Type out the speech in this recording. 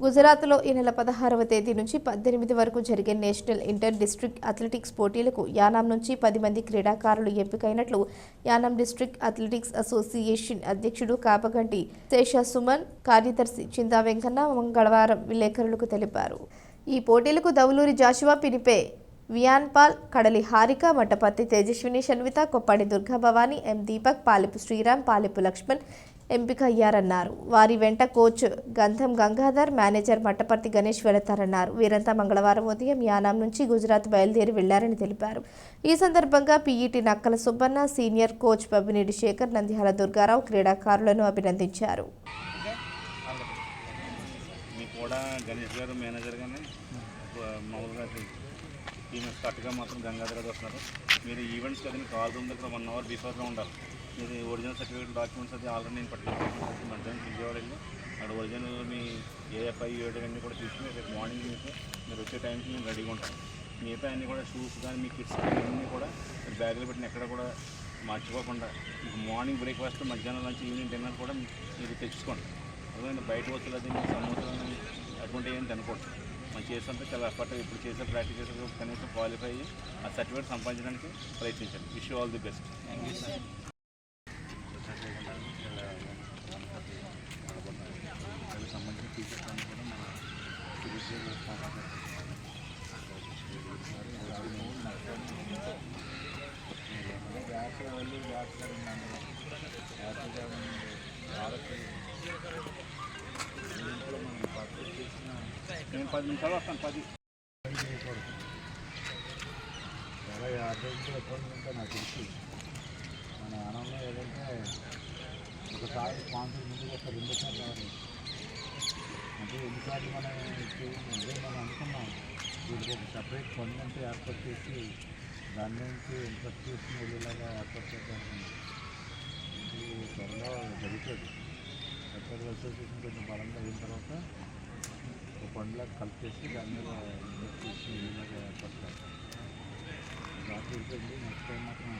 గుజరాత్లో ఈ నెల పదహారవ తేదీ నుంచి పద్దెనిమిది వరకు జరిగే నేషనల్ ఇంటర్ డిస్ట్రిక్ట్ అథ్లెటిక్స్ పోటీలకు యానాం నుంచి పది మంది క్రీడాకారులు ఎంపికైనట్లు యానాం డిస్ట్రిక్ట్ అథ్లెటిక్స్ అసోసియేషన్ అధ్యక్షుడు కాపగంటి శేష సుమన్ కార్యదర్శి చిందా వెంకన్న మంగళవారం విలేకరులకు తెలిపారు. ఈ పోటీలకు దౌలూరి జాషువా పినిపే వియాన్పాల్ కడలి హారిక మట్టపత్తి తేజస్విని షన్విత కొప్పాడి దుర్గా భవాని ఎం దీపక్ పాలిపు శ్రీరామ్ పాలిపు లక్ష్మణ్ ఎంపిక అయ్యారన్నారు వారి వెంట కోచ్ గంధం గంగాధర్ మేనేజర్ మట్టపర్తి గణేష్ వెళతారన్నారు. వీరంతా మంగళవారం ఉదయం యానాం నుంచి గుజరాత్ బయలుదేరి వెళ్ళారని తెలిపారు. ఈ సందర్భంగా PET Nakkala Subbanna senior coach Babbinedi Sekhar Nandyala Durgarao క్రీడాకారులను అభినందించారు. కూడా గణేష్ గారు మేనేజర్ మామూలుగా ఈమె కరెక్ట్గా మాత్రం గంగాధర గారు వస్తున్నారు. మీరు ఈవెంట్స్ కదా మీకు కాల్ రూమ్ దగ్గర వన్ అవర్ బిఫోర్గా ఉండాలి. మీరు ఒరిజినల్ సర్టిఫికేట్ డాక్యుమెంట్స్ అది ఆల్రెడీ నేను పట్టుకెళ్ళి మధ్యాహ్నం విజయవాడ వెళ్ళి అక్కడ ఒరిజినల్ మీ ఏఎఫ్ఐ ఏడు అన్నీ కూడా తీసుకుని రేపు మార్నింగ్ మీకు మీరు వచ్చే టైంకి మేము రెడీగా ఉంటాం మిగతా అన్నీ కూడా షూస్ కానీ మీ కిట్స్ అన్నీ కూడా మీరు బ్యాగ్లో పెట్టిన ఎక్కడ కూడా మర్చిపోకుండా మీకు మార్నింగ్ బ్రేక్ఫాస్ట్ మధ్యాహ్నం లంచ్ ఈవినింగ్ డిన్నర్ కూడా మీరు తెచ్చుకోండి. అదేవిధంగా బయట వస్తువులు అది మీకు సమోసాలు అటువంటి ఏం తినకూడదు. మనం చేస్తుంటే చాలా ఎఫర్ట్ ఇప్పుడు చేసే ప్రాక్టీస్ చేసే కనీసం క్వాలిఫై అయ్యి ఆ సర్టిఫికేట్ సంపాదించడానికి ప్రయత్నించండి. విష్ ఆల్ ది బెస్ట్ సంబంధించిన టీచర్స్ అన్ని కూడా మన నేను పది నిమిషాలు వస్తాను పది. చాలా ఆరోగ్యం ఎప్పటి ఉంటే నాకు తెలుసు మన ఆనందం ఏదంటే ఒకసారి స్పాన్సర్ ఒక రెండు సార్లు అంటే ఎన్నిసార్లు మనం అదే మనం అనుకున్నాం. దీనికి ఒక సపరేట్ ఫండ్ అంటే ఏర్పాటు చేసి దాని నుంచి ఇంట్రెస్ట్ తీసుకుని వెళ్ళేలాగా ఏర్పాటు చేద్దాం ఇది జరుగుతుంది. సెక్రటరీ అసోసియేషన్ కొంచెం బలంగా అయిన తర్వాత పండ్ల కలిపేసి దాని మీద ఇన్వెస్ట్ చేసి వెళ్ళేలాగా ఏర్పాటు నెక్స్ట్ మాత్రం